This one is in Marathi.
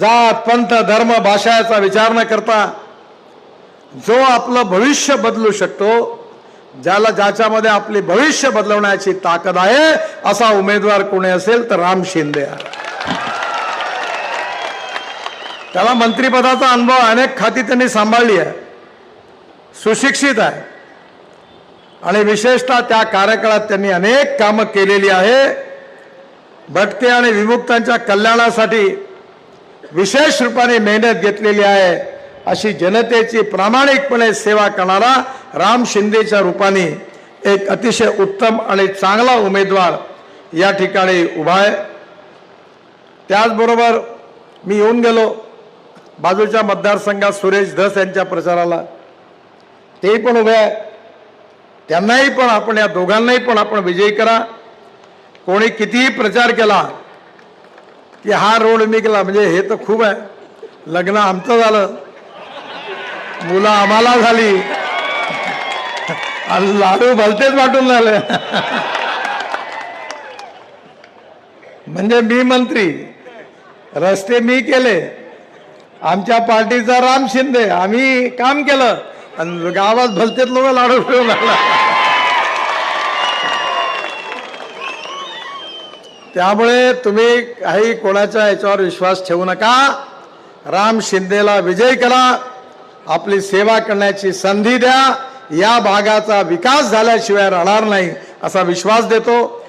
जात पंथ धर्म भाषा याचा विचार न करता जो आपलं भविष्य बदलू शकतो ज्याला ज्याच्यामध्ये आपले भविष्य बदलवण्याची ताकद आहे असा उमेदवार कोणी असेल तर राम शिंदे त्याला मंत्रिपदाचा अनुभव अनेक खाती त्यांनी सांभाळली आहे. सुशिक्षित आहे. आणि विशेषतः त्या कार्यकाळात त्यांनी अनेक कामं केलेली आहे. भटके आणि विमुक्तांच्या कल्याणासाठी विशेष रूपाने मेहनत घेतलेली आहे. अशी जनतेची प्रामाणिकपणे सेवा करणारा राम शिंदेच्या रूपाने एक अतिशय उत्तम आणि चांगला उमेदवार या ठिकाणी उभा आहे. त्याचबरोबर मी येऊन गेलो बाजूच्या मतदारसंघात सुरेश धस यांच्या प्रचाराला. तेही पण उभे आहे. त्यांनाही पण आपण या दोघांनाही पण आपण विजयी करा. कोणी कितीही प्रचार केला की हा रोड निघला म्हणजे हे तर खूप आहे. लग्न आमचं झालं. मुलं आम्हाला झाली. आणि लाडू भलतेच वाटून झाले म्हणजे मी मंत्री. रस्ते मी केले. आमच्या पार्टीचा राम शिंदे. आम्ही काम केलं. आणि गावात भलतेच लोक लाडू फिरून आला त्यामुळे तुम्ही काही कोणाच्या याच्यावर विश्वास ठेवू नका. राम शिंदेला विजय करा. आपली सेवा करण्याची संधी द्या. या भागाचा विकास झाल्याशिवाय राहणार नाही असा विश्वास देतो.